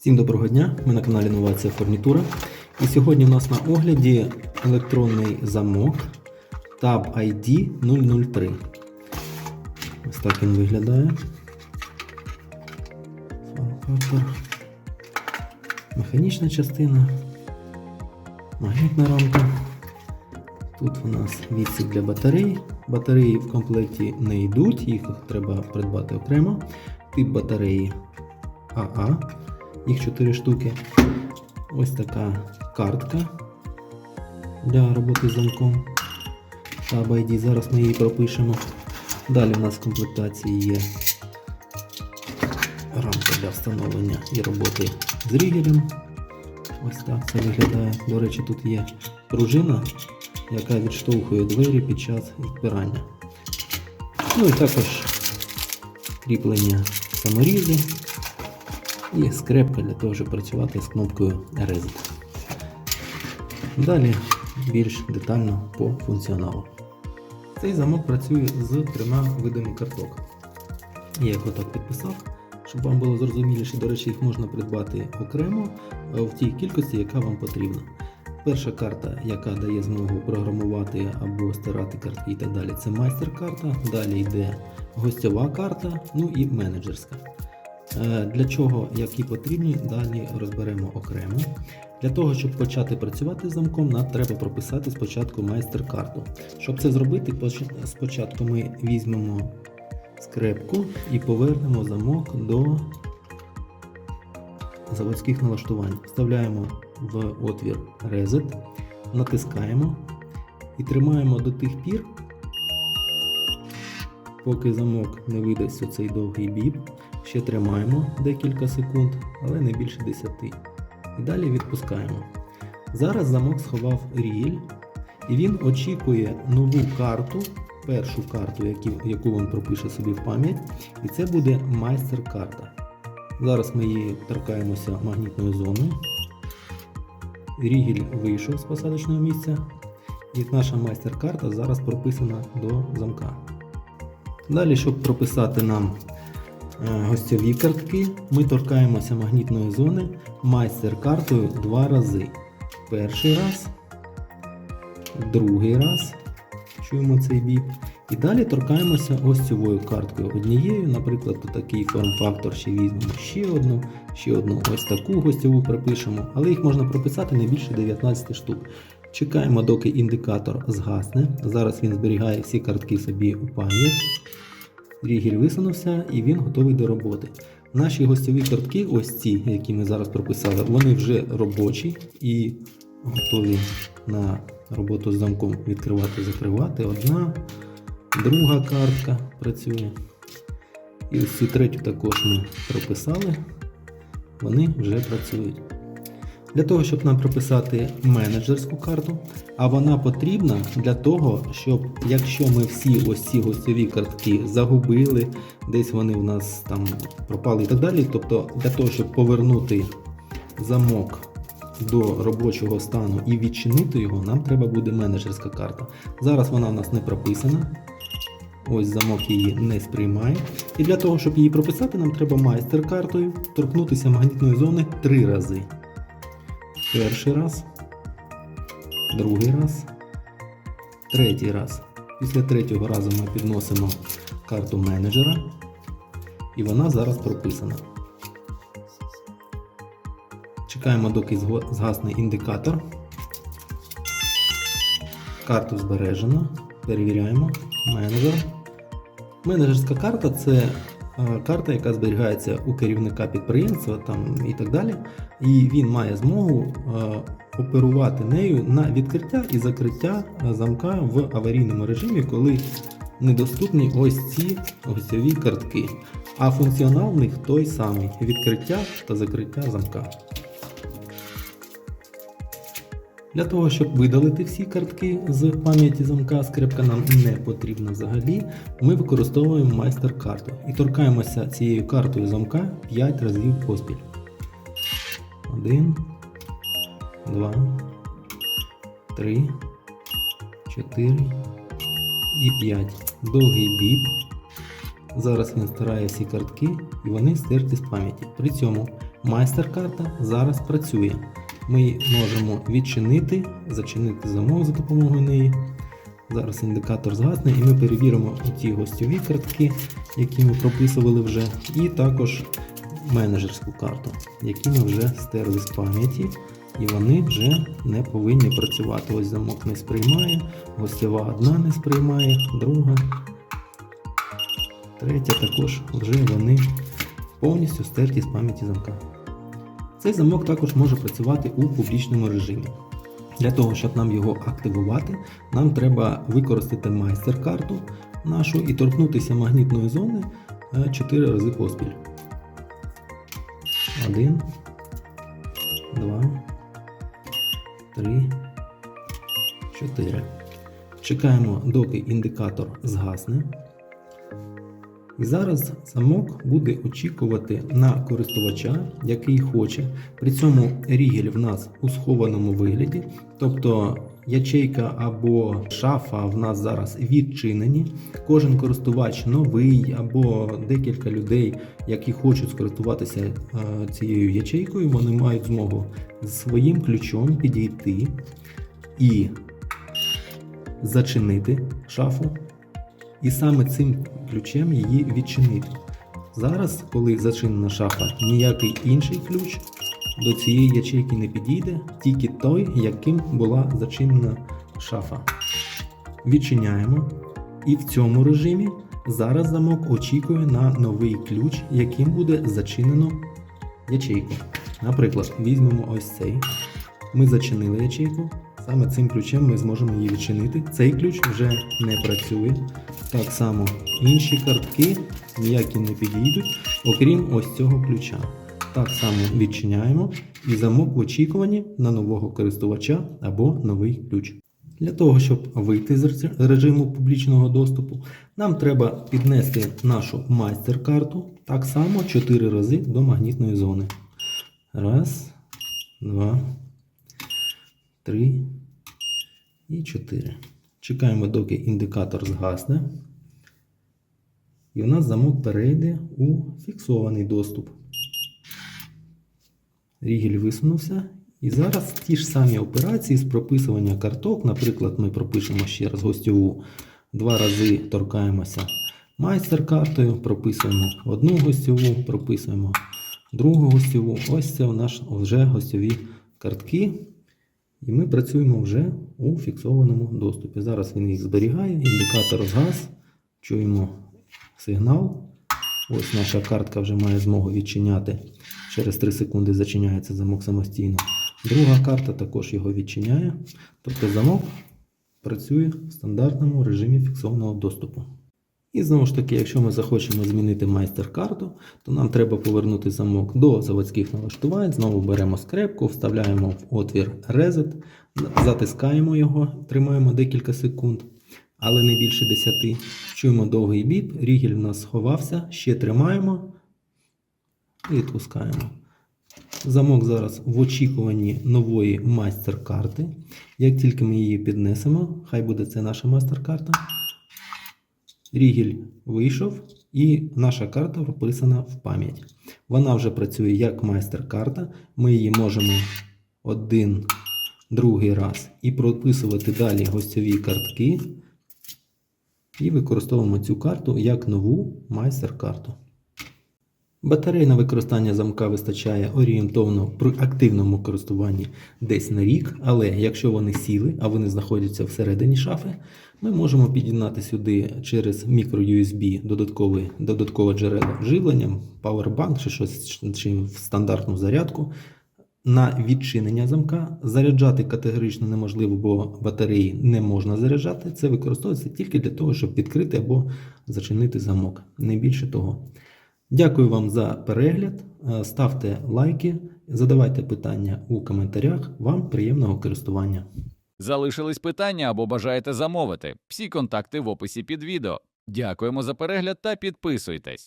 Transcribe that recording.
Всім доброго дня! Ми на каналі Новація Фурнітура. І сьогодні у нас на огляді електронний замок Tab ID 003. Ось так він виглядає. Механічна частина. Магнітна рамка. Тут у нас відсік для батарей. Батареї в комплекті не йдуть, їх треба придбати окремо. Тип батареї АА їх 4 штуки. Ось така картка для роботи з замком. Tab ID. Зараз ми її пропишемо. Далі у нас в комплектації є рамка для встановлення і роботи з рігелем. Ось так це виглядає. До речі, тут є пружина, яка відштовхує двері під час відпирання. Ну і також кріплення саморізи і скрепка для того, щоб працювати з кнопкою Reset. Далі більш детально по функціоналу. Цей замок працює з трьома видами карток. Я їх отак підписав, щоб вам було зрозуміліше. До речі, їх можна придбати окремо е, в тій кількості, яка вам потрібна. Перша карта, яка дає змогу програмувати або стирати картки і так далі, це майстер-карта. Далі йде гостьова карта, ну і менеджерська. Е, Для чого, які потрібні, далі розберемо окремо. Для того, щоб почати працювати з замком, нам треба прописати спочатку майстер-карту. Щоб це зробити, спочатку ми візьмемо скрепку і повернемо замок до заводських налаштувань. Вставляємо в отвір Reset, натискаємо і тримаємо до тих пір, поки замок не видасть оцей довгий біп. Ще тримаємо декілька секунд, але не більше 10. І далі відпускаємо. Зараз замок сховав ріль, і він очікує нову карту, першу карту, яку, він пропише собі в пам'ять, і це буде майстер-карта. Зараз ми її торкаємося магнітною зоною. Рігель вийшов з посадочного місця, і наша майстер-карта зараз прописана до замка. Далі, щоб прописати нам гостьові картки, ми торкаємося магнітної зони майстер-картою два рази. Перший раз, другий раз, чуємо цей біп. І далі торкаємося гостьовою карткою однією, наприклад, такий форм-фактор ще візьмемо ще одну, ще одну ось таку гостьову пропишемо, але їх можна прописати не більше 19 штук. Чекаємо, доки індикатор згасне. Зараз він зберігає всі картки собі у пам'ять. Рігель висунувся і він готовий до роботи. Наші гостьові картки, ось ці, які ми зараз прописали, вони вже робочі і готові на роботу з замком відкривати, закривати. Одна, друга картка працює. І ось цю третю також ми прописали. Вони вже працюють. Для того, щоб нам прописати менеджерську карту, а вона потрібна для того, щоб якщо ми всі ось ці гостьові картки загубили, десь вони в нас там пропали і так далі. Тобто для того, щоб повернути замок до робочого стану і відчинити його, нам треба буде менеджерська карта. Зараз вона в нас не прописана. Ось замок її не сприймає. І для того, щоб її прописати, нам треба майстер-картою торкнутися магнітної зони три рази. Перший раз, другий раз, третій раз. Після третього разу ми підносимо карту менеджера, і вона зараз прописана. Чекаємо, доки згасне індикатор. Карту збережено. Перевіряємо. Менеджер. Менеджерська карта це карта, яка зберігається у керівника підприємства там, і так далі. І він має змогу е, оперувати нею на відкриття і закриття е, замка в аварійному режимі, коли недоступні ось ці гостьові картки. А функціонал в них той самий відкриття та закриття замка. Для того, щоб видалити всі картки з пам'яті замка, скрипка нам не потрібна взагалі. Ми використовуємо майстер-карту і торкаємося цією картою замка 5 разів поспіль. 1, 2, 3, 4 і 5. Довгий біп. Зараз він стирає всі картки і вони стерті з пам'яті. При цьому Майстер-карта зараз працює. Ми можемо відчинити, зачинити замок за допомогою неї. Зараз індикатор згасне і ми перевіримо ті гостьові картки, які ми прописували вже, і також менеджерську карту, які ми вже стерли з пам'яті, і вони вже не повинні працювати. Ось замок не сприймає, гостєва одна не сприймає, друга, третя також вже вони повністю стерті з пам'яті замка. Цей замок також може працювати у публічному режимі. Для того, щоб нам його активувати, нам треба використати майстер-карту нашу і торкнутися магнітної зони 4 рази поспіль. 1, 2, 3, 4. Чекаємо, доки індикатор згасне. І зараз замок буде очікувати на користувача, який хоче. При цьому рігель в нас у схованому вигляді, тобто ячейка або шафа в нас зараз відчинені. Кожен користувач новий або декілька людей, які хочуть скористуватися е, цією ячейкою, вони мають змогу з своїм ключом підійти і зачинити шафу і саме цим ключем її відчинити. Зараз, коли зачинена шафа, ніякий інший ключ до цієї ячейки не підійде, тільки той, яким була зачинена шафа. Відчиняємо. І в цьому режимі зараз замок очікує на новий ключ, яким буде зачинено ячейку. Наприклад, візьмемо ось цей. Ми зачинили ячейку. Саме цим ключем ми зможемо її відчинити. Цей ключ вже не працює. Так само інші картки ніякі не підійдуть, окрім ось цього ключа. Так само відчиняємо і замок в очікуванні на нового користувача або новий ключ. Для того, щоб вийти з режиму публічного доступу, нам треба піднести нашу майстер-карту так само 4 рази до магнітної зони. Раз, два, три і чотири. Чекаємо, доки індикатор згасне. І у нас замок перейде у фіксований доступ. Рігель висунувся. І зараз ті ж самі операції з прописування карток. Наприклад, ми пропишемо ще раз гостьову. Два рази торкаємося майстер-картою, прописуємо одну гостьову, прописуємо другу гостьову. Ось це у нас вже гостьові картки. І ми працюємо вже у фіксованому доступі. Зараз він їх зберігає, індикатор згас, чуємо сигнал. Ось наша картка вже має змогу відчиняти. Через 3 секунди зачиняється замок самостійно. Друга карта також його відчиняє. Тобто замок працює в стандартному режимі фіксованого доступу. І знову ж таки, якщо ми захочемо змінити майстер-карту, то нам треба повернути замок до заводських налаштувань. Знову беремо скрепку, вставляємо в отвір Reset, затискаємо його, тримаємо декілька секунд, але не більше 10. Чуємо довгий біп, рігель в нас сховався, ще тримаємо і відпускаємо. Замок зараз в очікуванні нової майстер-карти. Як тільки ми її піднесемо, хай буде це наша майстер-карта. Рігель вийшов, і наша карта прописана в пам'ять. Вона вже працює як майстер-карта. Ми її можемо один, другий раз і прописувати далі гостьові картки. І використовуємо цю карту як нову майстер-карту. Батарей на використання замка вистачає орієнтовно при активному користуванні десь на рік, але якщо вони сіли, а вони знаходяться всередині шафи, ми можемо під'єднати сюди через мікро-USB додаткове, додаткове джерело живлення, Powerbank чи щось чи в стандартну зарядку. На відчинення замка заряджати категорично неможливо, бо батареї не можна заряджати. Це використовується тільки для того, щоб відкрити або зачинити замок. Не більше того. Дякую вам за перегляд. Е, Ставте лайки, задавайте питання у коментарях. Вам приємного користування. Залишились питання або бажаєте замовити? Всі контакти в описі під відео. Дякуємо за перегляд та підписуйтесь.